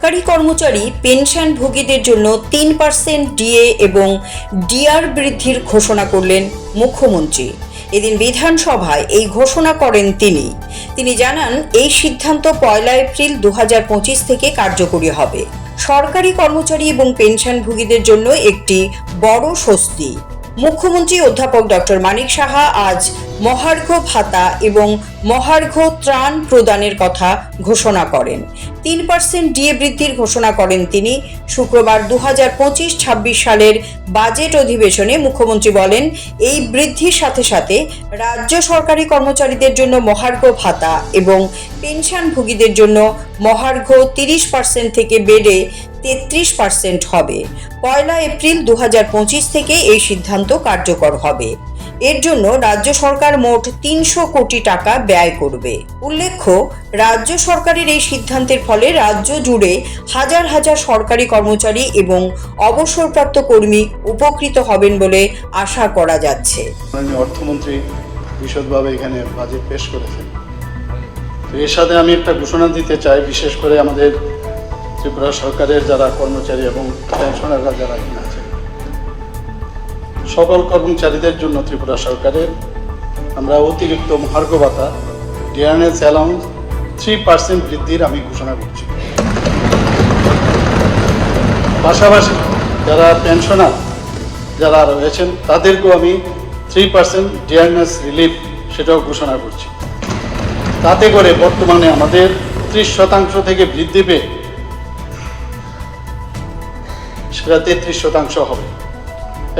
সরকারি কর্মচারী পেনশনভোগীদের জন্য তিন পার্সেন্ট ডিএ এবং ডিআর বৃদ্ধির ঘোষণা করলেন মুখ্যমন্ত্রী। এদিন বিধানসভায় এই ঘোষণা করেন তিনি। তিনি জানান, এই সিদ্ধান্ত পয়লা এপ্রিল দু হাজার পঁচিশ থেকে কার্যকরী হবে। সরকারি কর্মচারী এবং পেনশনভোগীদের জন্য একটি বড় স্বস্তি। মুখ্যমন্ত্রী অধ্যাপক ডক্টর মানিক সাহা আজ মহার্ঘ ভাতা এবং মহার্ঘ ত্রাণ প্রদানের কথা ঘোষণা করেন। তিন পার্সেন্ট ডিএ বৃদ্ধির ঘোষণা করেন তিনি। শুক্রবার দু হাজার পঁচিশ ছাব্বিশ সালের বাজেট অধিবেশনে মুখ্যমন্ত্রী বলেন, এই বৃদ্ধির সাথে সাথে রাজ্য সরকারি কর্মচারীদের জন্য মহার্ঘ ভাতা এবং পেনশনভোগীদের জন্য মহার্ঘ তিরিশ পার্সেন্ট থেকে বেড়ে তেত্রিশ পার্সেন্ট হবে। পয়লা এপ্রিল দু হাজার পঁচিশ থেকে এই সিদ্ধান্ত কার্যকর হবে। এর জন্য রাজ্য সরকার মোট তিনশো কোটি টাকা ব্যয় করবে। উল্লেখ্য, রাজ্য সরকারের এই সিদ্ধান্তের ফলে রাজ্য জুড়ে হাজার হাজার সরকারি কর্মচারী এবং অবসরপ্রাপ্ত কর্মী উপকৃত হবেন বলে আশা করা যাচ্ছে। অর্থমন্ত্রী বিশদভাবে এখানে বাজেট পেশ করেছেন। এর সাথে আমি একটা ঘোষণা দিতে চাই, বিশেষ করে আমাদের ত্রিপুরা সরকারের যারা কর্মচারী এবং পেনশনাররা যারা এখানে আছেন। সকল কর্মচারীদের জন্য ত্রিপুরা সরকারের আমরা অতিরিক্ত মহার্ঘ ভাতা ডিআরএস অ্যালাউন্স থ্রি পার্সেন্ট বৃদ্ধির আমি ঘোষণা করছি। পাশাপাশি যারা পেনশনার যারা রয়েছেন তাদেরকেও আমি থ্রি পার্সেন্ট ডিয়ারনেস রিলিফ সেটাও ঘোষণা করছি। তাতে করে বর্তমানে আমাদের ত্রিশ শতাংশ থেকে বৃদ্ধি পেয়ে সেটা তেত্রিশ শতাংশ হবে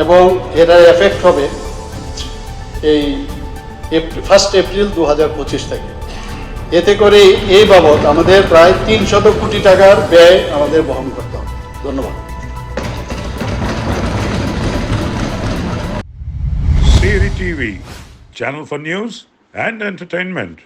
এবং এটার এফেক্ট হবে এই ফার্স্ট এপ্রিল দু হাজার পঁচিশ থেকে। এতে করে এই বাবদ আমাদের প্রায় তিন শত কোটি টাকার ব্যয় আমাদের বহন করতে হবে। ধন্যবাদ। TV, channel for news and entertainment.